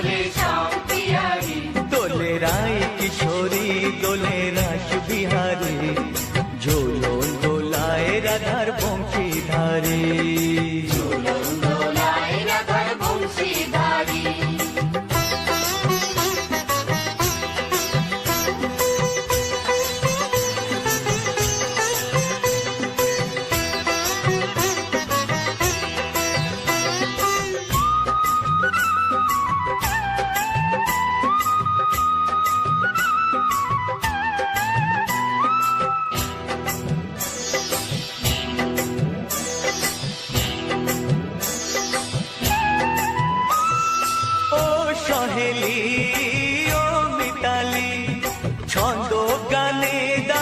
You. ছন্দ গানে দাও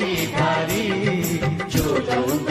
শিকারী চলুন